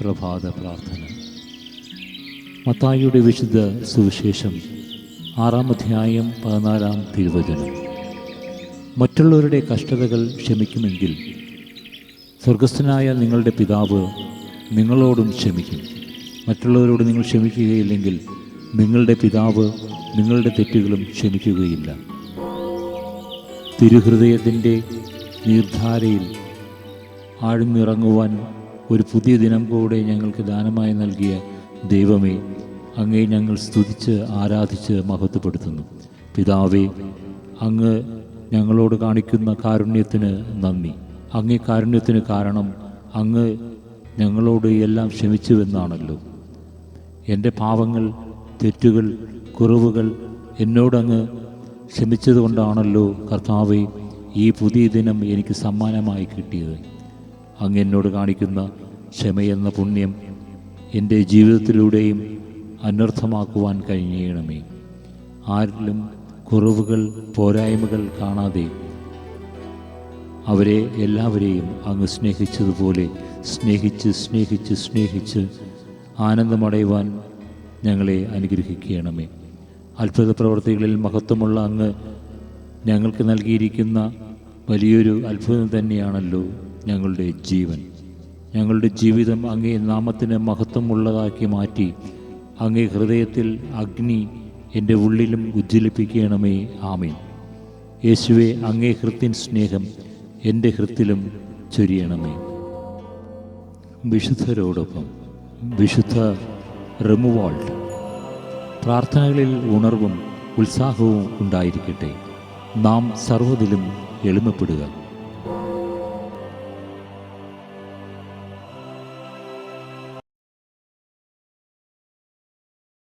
പ്രഭാത പ്രാർത്ഥന. മത്തായിയുടെ വിശുദ്ധ സുവിശേഷം ആറാം അധ്യായം പതിനാലാം തിരുവചനം. മറ്റുള്ളവരുടെ കഷ്ടതകൾ ക്ഷമിക്കുമെങ്കിൽ സ്വർഗസ്ഥനായ നിങ്ങളുടെ പിതാവ് നിങ്ങളോടും ക്ഷമിക്കും. മറ്റുള്ളവരോട് നിങ്ങൾ ക്ഷമിക്കുകയില്ലെങ്കിൽ നിങ്ങളുടെ പിതാവ് നിങ്ങളുടെ തെറ്റുകളും ക്ഷമിക്കുകയില്ല. തിരുഹൃദയത്തിന്റെ നീർധാരയിൽ ആഴ്ന്നിറങ്ങുവാൻ ഒരു പുതിയ ദിനം കൂടെ ഞങ്ങൾക്ക് ദാനമായി നൽകിയ ദൈവമേ അങ്ങേ ഞങ്ങൾ സ്തുതിച്ച് ആരാധിച്ച് മഹത്വപ്പെടുത്തുന്നു. പിതാവേ അങ്ങ് ഞങ്ങളോട് കാണിക്കുന്ന കാരുണ്യത്തിന് നന്ദി. അങ്ങേ കാരുണ്യത്തിന് കാരണം അങ്ങ് ഞങ്ങളോട് എല്ലാം ക്ഷമിച്ചുവെന്നാണല്ലോ. എന്റെ പാവങ്ങൾ തെറ്റുകൾ കുറവുകൾ എന്നോടങ്ങ് ക്ഷമിച്ചതുകൊണ്ടാണല്ലോ കർത്താവെ ഈ പുതിയ ദിനം എനിക്ക് സമ്മാനമായി കിട്ടിയത്. അങ്ങ് എന്നോട് കാണിക്കുന്ന ക്ഷമയെന്ന പുണ്യം എന്റെ ജീവിതത്തിലൂടെയും അനർത്ഥമാക്കുവാൻ കഴിയണമേ. ആരിലും കുറവുകൾ പോരായ്മകൾ കാണാതെ അവരെ എല്ലാവരെയും അങ്ങ് സ്നേഹിച്ചതുപോലെ സ്നേഹിച്ച് സ്നേഹിച്ച് സ്നേഹിച്ച് ആനന്ദമടയുവാൻ ഞങ്ങളെ അനുഗ്രഹിക്കണമേ. അത്ഭുത പ്രവർത്തികളിൽ മഹത്വമുള്ള അങ്ങ് ഞങ്ങൾക്ക് നൽകിയിരിക്കുന്ന വലിയൊരു അത്ഭുതം തന്നെയാണല്ലോ ഞങ്ങളുടെ ജീവൻ. ഞങ്ങളുടെ ജീവിതം അങ്ങേ നാമത്തിന് മഹത്വമുള്ളതാക്കി മാറ്റി അങ്ങേ ഹൃദയത്തിൽ അഗ്നി എന്റെ ഉള്ളിലും ഉജ്ജ്വലിപ്പിക്കണമേ. ആമേ യേശുവെ അങ്ങേ ഹൃത്തിൻ സ്നേഹം എന്റെ ഹൃത്തിലും ചൊരിയണമേ. വിശുദ്ധരോടൊപ്പം വിശുദ്ധ റെമുവാൾട്ട് പ്രാർത്ഥനകളിൽ ഉണർവും ഉത്സാഹവും ഉണ്ടായിരിക്കട്ടെ. നാം സർവതിലും എളിമപ്പെടുക.